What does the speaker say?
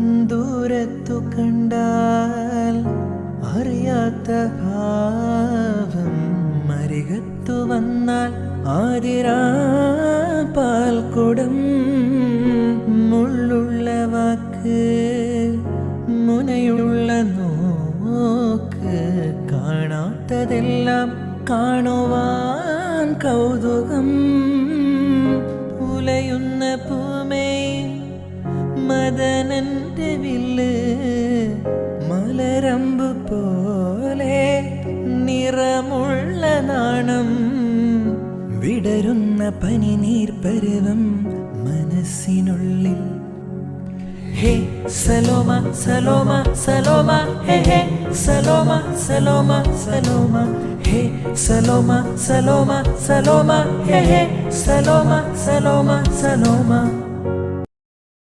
ദൂരത്തു കണ്ടാൽ അറിയാത്ത ഭാവം അരികത്തു വന്നാൽ ആതിരാ പാൽക്കുടം. മുള്ളുള്ള വാക്ക് മുനയുള്ള നോക്ക് കാണാത്തതെല്ലാം കാണുവാൻ കൗതുകം. ഉലയുന്ന പൂമേ മദനന്റെ വില്ല് മലരമ്പ് പോലെ നിറമുള്ള നാണം വിടരുന്ന പനിനീർ പരുവം മനസ്സിനുള്ളിൽ. ഹേ സലോമ സലോമ സലോമ ഹേ ഹേ സലോമ സലോമ സലോമ ഹേ സലോമ സലോമ സലോമ ഹേ ഹേ സലോമ സലോമ സലോമ.